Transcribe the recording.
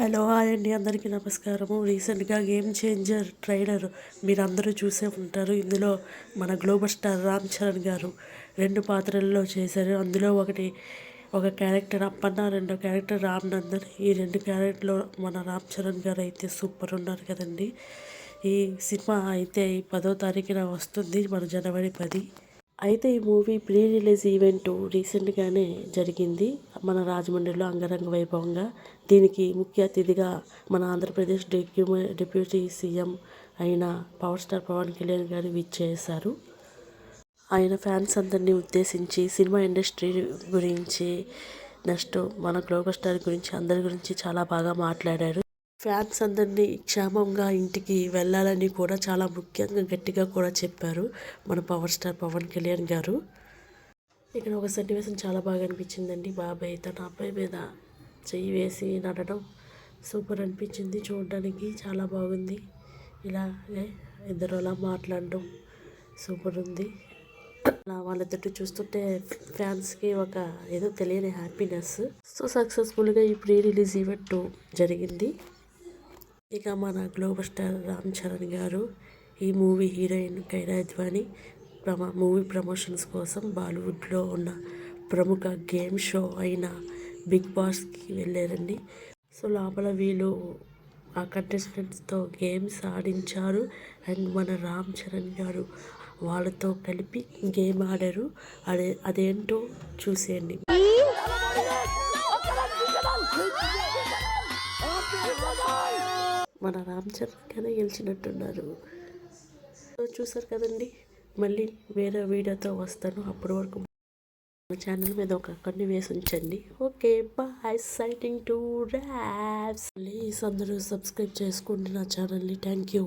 Hello hi అండి అందరికీ నమస్కారము. రీసెంట్గా గేమ్ చేంజర్ ట్రైలర్ మీరు అందరూ చూసే ఉంటారు. ఇందులో మన గ్లోబల్ స్టార్ రామ్ చరణ్ గారు రెండు పాత్రల్లో చేశారు. అందులో ఒకటి ఒక క్యారెక్టర్ అప్పన్న రెండో క్యారెక్టర్ రామ్ నందన్. ఈ రెండు క్యారెక్టర్లో మన రామ్ చరణ్ గారు అయితే సూపర్ ఉన్నారు కదండి. ఈ సినిమా అయితే ఈ పదో తారీఖున వస్తుంది మన జనవరి పది. అయితే ఈ మూవీ ప్రీ రిలీజ్ ఈవెంట్ రీసెంట్గానే జరిగింది. మన రాజమండ్రిలో అంగరంగ వైభవంగా దీనికి ముఖ్య అతిథిగా మన ఆంధ్రప్రదేశ్ డిప్యూమ డిప్యూటీ సీఎం అయిన పవర్ స్టార్ పవన్ కళ్యాణ్ గారు విచ్చేశారు. ఆయన ఫ్యాన్స్ అందరినీ ఉద్దేశించి సినిమా ఇండస్ట్రీ గురించి నెక్స్ట్ మన గ్లోబల్ స్టార్ గురించి అందరి గురించి చాలా బాగా మాట్లాడారు. ఫ్యాన్స్ అందరినీ క్షేమంగా ఇంటికి వెళ్ళాలని కూడా చాలా ముఖ్యంగా గట్టిగా కూడా చెప్పారు మన పవర్ స్టార్ పవన్ కళ్యాణ్ గారు. ఇక్కడ ఒక సన్నివేశం చాలా బాగా అనిపించిందండి. బాబాయ్ తన అబ్బాయి మీద చెయ్యి వేసి నడడం సూపర్ అనిపించింది. చూడడానికి చాలా బాగుంది. ఇలా ఇద్దరు అలా మాట్లాడడం సూపర్ ఉంది. అలా వాళ్ళిద్దరు చూస్తుంటే ఫ్యాన్స్కి ఒక ఏదో తెలియని హ్యాపీనెస్. సో సక్సెస్ఫుల్గా ఈ ప్రీ రిలీజ్ ఈవెంట్ జరిగింది. ఇక మన గ్లోబల్ స్టార్ రామ్ చరణ్ గారు ఈ movie heroine Kiara Advani promo movie promotions కోసం బాలీవుడ్లో ఉన్న ప్రముఖ గేమ్ షో అయిన బిగ్ బాస్కి వెళ్ళారండి. సో లోపల వీళ్ళు ఆ కంటెస్టెంట్స్తో గేమ్స్ ఆడించారు అండ్ మన రామ్ చరణ్ గారు వాళ్ళతో కలిపి గేమ్ ఆడారు. అదే అదేంటో చూసేయండి. మన రామ్ చరణ్ గానే గెలిచినట్టున్నారు. సో చూసారు కదండి? మళ్ళీ వేరే వీడియోతో వస్తాను. అప్పటి వరకు మా ఛానల్ మీద ఒక కొన్ని వేసి ఉంచండి. Okay bye. సైటింగ్ టు ర్యాప్స్ ప్లీజ్ అందరూ సబ్స్క్రైబ్ చేసుకోండి నా ఛానల్ని. Thank you